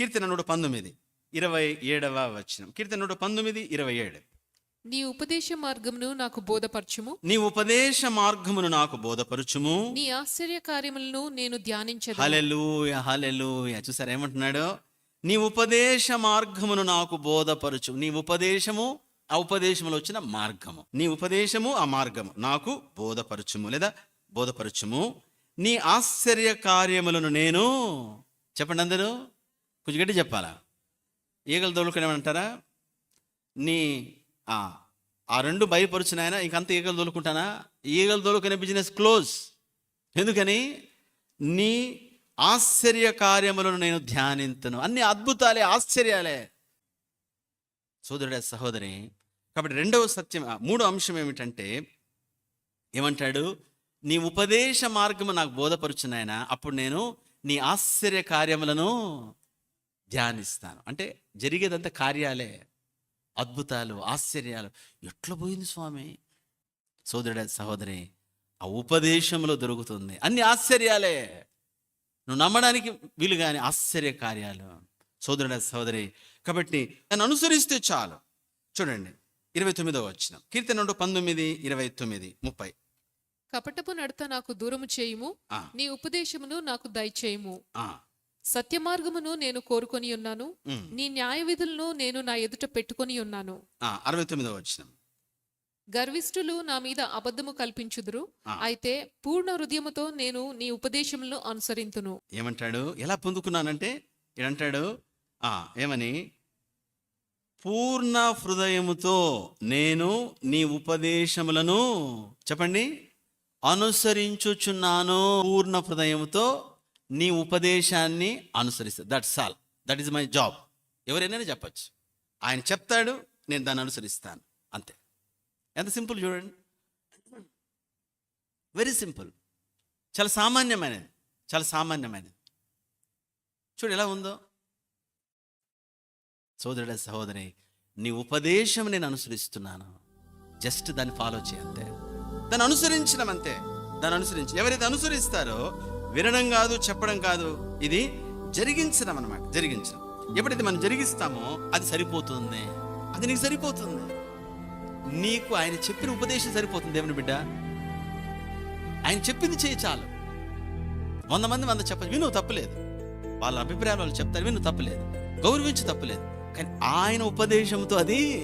కీర్తన నూట పంతొమ్మిది ఇరవై ఏడవ వచనం. కీర్తన నూట పంతొమ్మిది ఇరవై ఏడు. నీ ఉపదేశ మార్గమును నాకు బోధపరచుము. నీ ఉపదేశ మార్గమును నాకు బోధపరుచుము. నీ ఆశ్చర్య కార్యములను నేను ధ్యానించదు హలెలూయ హలెలూయ చూసారు ఏమంటున్నాడు? నీ ఉపదేశ మార్గమును నాకు బోధపరుచు నీ ఉపదేశము ఆ ఉపదేశములో వచ్చిన మార్గము. నీ ఉపదేశము ఆ మార్గము నాకు బోధపరచుము లేదా బోధపరచుము. నీ ఆశ్చర్య కార్యములను నేను చెప్పండి అందరూ. కొంచెం గట్టి చెప్పాలా? ఈగలు దొలుకునేమంటారా? నీ ఆ, రెండు రెండు ఆయన ఇంకంత ఈగలు తోలుకుంటానా ఈగలు దొలుకునే బిజినెస్ క్లోజ్ ఎందుకని? నీ ఆశ్చర్య కార్యములను నేను ధ్యానించను అన్ని అద్భుతాలే ఆశ్చర్యాలే. సోదరుడే సహోదరి కాబట్టి రెండవ సత్యం మూడో అంశం ఏమిటంటే ఏమంటాడు? నీ ఉపదేశ మార్గము నాకు బోధపరుచున్నాయన అప్పుడు నేను నీ ఆశ్చర్య కార్యములను ధ్యానిస్తాను. అంటే జరిగేదంతా కార్యాలే అద్భుతాలు ఆశ్చర్యాలు. ఎట్లా పోయింది స్వామి? సోదరుడ సహోదరి ఆ ఉపదేశంలో దొరుకుతుంది. అన్ని ఆశ్చర్యాలే. నువ్వు నమ్మడానికి వీలు కాని ఆశ్చర్య కార్యాలు. సోదరుడ సహోదరి కాబట్టి నన్ను అనుసరిస్తే చాలు. చూడండి ఇరవై తొమ్మిదో వచ్చిన కీర్తన నుండి పంతొమ్మిది ఇరవై తొమ్మిది ముప్పై. కపటపు నడత నాకు దూరము చేయుము. నీ ఉపదేశమును నాకు దయచేయుము. ఆ, సత్య మార్గమును నేను కోరుకొని ఉన్నాను. నీ న్యాయ విధులను నేను నా ఎదుట పెట్టుకొని ఉన్నాను. అరవై తొమ్మిదో వచ్చిన గర్విష్ఠులు నా మీద అబద్ధము కల్పించుదురు. అయితే పూర్ణ హృదయముతో నేను నీ ఉపదేశములను అనుసరింతును. ఏమంటాడు? ఎలా పొందుకున్నానంటే ఏమంటాడు? ఆ, ఏమని? పూర్ణ హృదయముతో నేను నీ ఉపదేశములను చెప్పండి అనుసరించుచున్నాను. పూర్ణ హృదయముతో నీ ఉపదేశాన్ని అనుసరిస్తా that's all that is my job ఎవరైనా చెప్పచ్చు. ఆయన చెప్తాడు నేను దాన్ని అనుసరిస్తాను. అంతే. ఎంత సింపుల్ చూడండి. వెరీ సింపుల్ చాలా సామాన్యమైనది. చాలా సామాన్యమైనది. చూడు ఎలా ఉందో. సోదరుడ సహోదరి నీ ఉపదేశం నేను అనుసరిస్తున్నాను. జస్ట్ దాన్ని ఫాలో చేయంతే దాన్ని అనుసరించడం అంతే దాన్ని అనుసరించి. ఎవరైతే అనుసరిస్తారో వినడం కాదు చెప్పడం కాదు. ఇది జరిగించడం అన్నమాట జరిగించడం. ఎప్పుడైతే మనం జరిగిస్తామో అది సరిపోతుంది. అది నీకు సరిపోతుంది. నీకు ఆయన చెప్పిన ఉపదేశం సరిపోతుంది దేవుని బిడ్డ. ఆయన చెప్పింది చేయి చాలు. వంద మంది వంద చెప్ప విను తప్పులేదు. వాళ్ళ అభిప్రాయాలు వాళ్ళు చెప్తారు విను తప్పులేదు. గౌరవించి తప్పులేదు. కానీ ఆయన ఉపదేశంతో అది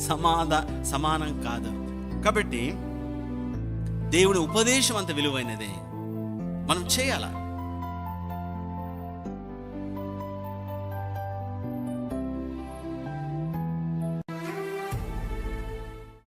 సమాధ సమానం కాదు. కాబట్టి దేవుడి ఉపదేశం అంత విలువైనదే. మనం చేయాలా?